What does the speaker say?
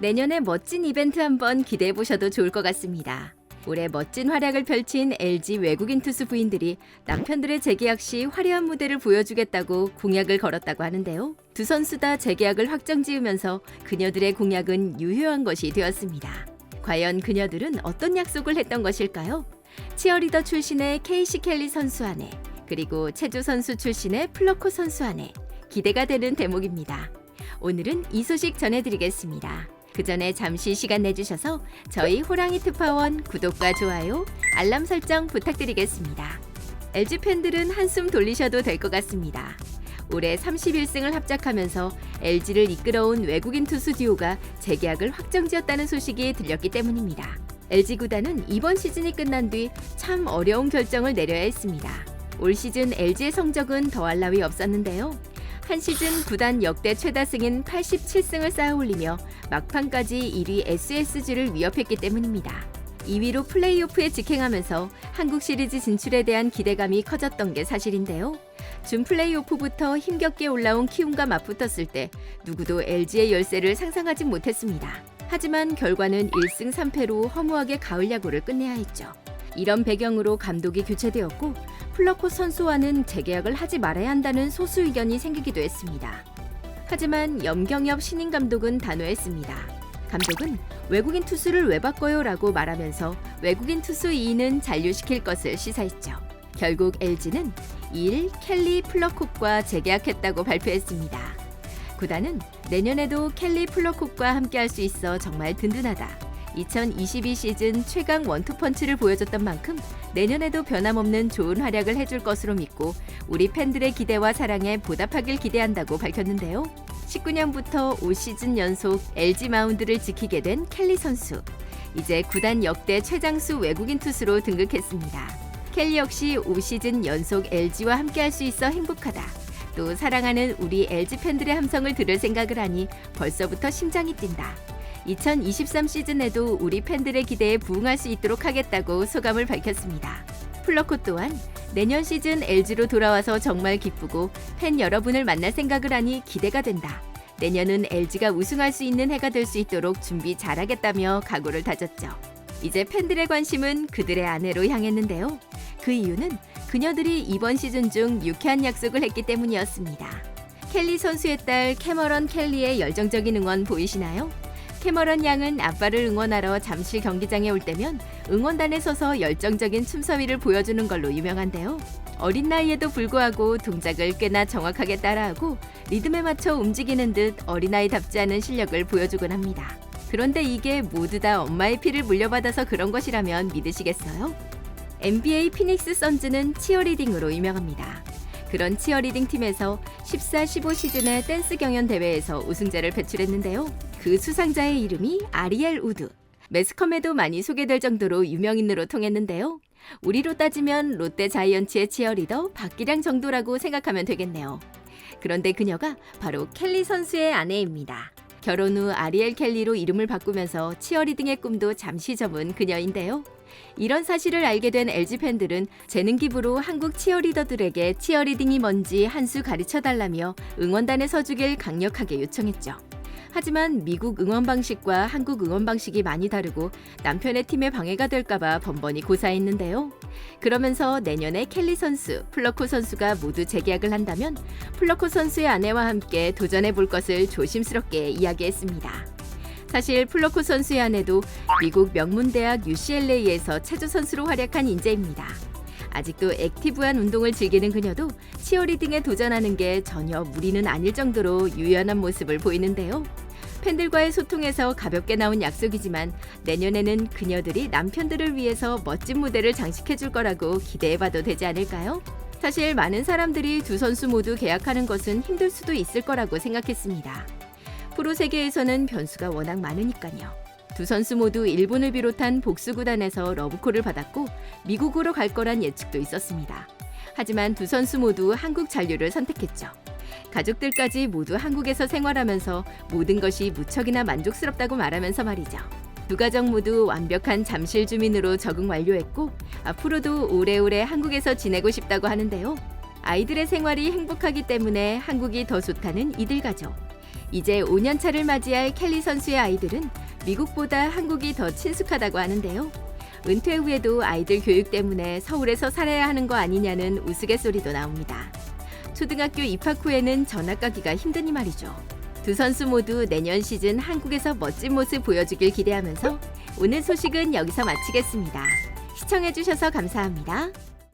내년에 멋진 이벤트 한번 기대해 보셔도 좋을 것 같습니다. 올해 멋진 활약을 펼친 LG 외국인 투수 부인들이 남편들의 재계약 시 화려한 무대를 보여주겠다고 공약을 걸었다고 하는데요. 두 선수 다 재계약을 확정 지으면서 그녀들의 공약은 유효한 것이 되었습니다. 과연 그녀들은 어떤 약속을 했던 것일까요? 치어리더 출신의 케이시 켈리 선수 아내, 그리고 체조 선수 출신의 플러코 선수 아내, 기대가 되는 대목입니다. 오늘은 이 소식 전해드리겠습니다. 그 전에 잠시 시간 내주셔서 저희 호랑이 특파원 구독과 좋아요, 알람 설정 부탁드리겠습니다. LG 팬들은 한숨 돌리셔도 될 것 같습니다. 올해 31승을 합작하면서 LG를 이끌어온 외국인 투수 듀오가 재계약을 확정지었다는 소식이 들렸기 때문입니다. LG 구단은 이번 시즌이 끝난 뒤 참 어려운 결정을 내려야 했습니다. 올 시즌 LG의 성적은 더할 나위 없었는데요. 한 시즌 구단 역대 최다 승인 87승을 쌓아 올리며 막판까지 1위 SSG를 위협했기 때문입니다. 2위로 플레이오프에 직행하면서 한국 시리즈 진출에 대한 기대감이 커졌던 게 사실인데요. 준 플레이오프부터 힘겹게 올라온 키움과 맞붙었을 때 누구도 LG의 열세를 상상하지 못했습니다. 하지만 결과는 1승 3패로 허무하게 가을 야구를 끝내야 했죠. 이런 배경으로 감독이 교체되었고 플러코 선수와는 재계약을 하지 말아야 한다는 소수 의견이 생기기도 했습니다. 하지만 염경엽 신인 감독은 단호했습니다. 감독은 외국인 투수를 왜 바꿔요라고 말하면서 외국인 투수 2인은 잔류시킬 것을 시사했죠. 결국 LG는 2일 켈리 플러콕과 재계약했다고 발표했습니다. 구단은 내년에도 켈리 플러콕과 함께할 수 있어 정말 든든하다. 2022 시즌 최강 원투펀치를 보여줬던 만큼 내년에도 변함없는 좋은 활약을 해줄 것으로 믿고 우리 팬들의 기대와 사랑에 보답하길 기대한다고 밝혔는데요. 19년부터 5시즌 연속 LG 마운드를 지키게 된 켈리 선수. 이제 구단 역대 최장수 외국인 투수로 등극했습니다. 켈리 역시 5시즌 연속 LG와 함께할 수 있어 행복하다. 또 사랑하는 우리 LG 팬들의 함성을 들을 생각을 하니 벌써부터 심장이 뛴다. 2023 시즌에도 우리 팬들의 기대에 부응할 수 있도록 하겠다고 소감을 밝혔습니다. 플러코 또한 내년 시즌 LG로 돌아와서 정말 기쁘고 팬 여러분을 만날 생각을 하니 기대가 된다. 내년은 LG가 우승할 수 있는 해가 될 수 있도록 준비 잘하겠다며 각오를 다졌죠. 이제 팬들의 관심은 그들의 아내로 향했는데요. 그 이유는 그녀들이 이번 시즌 중 유쾌한 약속을 했기 때문이었습니다. 켈리 선수의 딸 캐머런 켈리의 열정적인 응원 보이시나요? 캐머런 양은 아빠를 응원하러 잠실 경기장에 올 때면 응원단에 서서 열정적인 춤서위를 보여주는 걸로 유명한데요. 어린 나이에도 불구하고 동작을 꽤나 정확하게 따라하고 리듬에 맞춰 움직이는 듯 어린아이답지 않은 실력을 보여주곤 합니다. 그런데 이게 모두 다 엄마의 피를 물려받아서 그런 것이라면 믿으시겠어요? NBA 피닉스 선즈는 치어리딩으로 유명합니다. 그런 치어리딩 팀에서 14-15 시즌의 댄스 경연 대회에서 우승자를 배출했는데요. 그 수상자의 이름이 아리엘 우드. 매스컴에도 많이 소개될 정도로 유명인으로 통했는데요. 우리로 따지면 롯데 자이언츠의 치어리더 박기량 정도라고 생각하면 되겠네요. 그런데 그녀가 바로 켈리 선수의 아내입니다. 결혼 후 아리엘 켈리로 이름을 바꾸면서 치어리딩의 꿈도 잠시 접은 그녀인데요. 이런 사실을 알게 된 LG 팬들은 재능 기부로 한국 치어리더들에게 치어리딩이 뭔지 한 수 가르쳐 달라며 응원단에 서주길 강력하게 요청했죠. 하지만 미국 응원 방식과 한국 응원 방식이 많이 다르고 남편의 팀에 방해가 될까봐 번번이 고사했는데요. 그러면서 내년에 켈리 선수, 플러코 선수가 모두 재계약을 한다면 플러코 선수의 아내와 함께 도전해 볼 것을 조심스럽게 이야기했습니다. 사실 플러코 선수의 아내도 미국 명문대학 UCLA에서 체조 선수로 활약한 인재입니다. 아직도 액티브한 운동을 즐기는 그녀도 치어리딩에 도전하는 게 전혀 무리는 아닐 정도로 유연한 모습을 보이는데요. 팬들과의 소통에서 가볍게 나온 약속이지만 내년에는 그녀들이 남편들을 위해서 멋진 무대를 장식해 줄 거라고 기대해 봐도 되지 않을까요? 사실 많은 사람들이 두 선수 모두 계약하는 것은 힘들 수도 있을 거라고 생각했습니다. 프로 세계에서는 변수가 워낙 많으니까요. 두 선수 모두 일본을 비롯한 복수 구단에서 러브콜을 받았고 미국으로 갈 거란 예측도 있었습니다. 하지만 두 선수 모두 한국 잔류를 선택했죠. 가족들까지 모두 한국에서 생활하면서 모든 것이 무척이나 만족스럽다고 말하면서 말이죠. 두 가정 모두 완벽한 잠실 주민으로 적응 완료했고 앞으로도 오래오래 한국에서 지내고 싶다고 하는데요. 아이들의 생활이 행복하기 때문에 한국이 더 좋다는 이들 가족. 이제 5년 차를 맞이할 켈리 선수의 아이들은 미국보다 한국이 더 친숙하다고 하는데요. 은퇴 후에도 아이들 교육 때문에 서울에서 살아야 하는 거 아니냐는 우스갯소리도 나옵니다. 초등학교 입학 후에는 전학 가기가 힘드니 말이죠. 두 선수 모두 내년 시즌 한국에서 멋진 모습 보여주길 기대하면서 오늘 소식은 여기서 마치겠습니다. 시청해주셔서 감사합니다.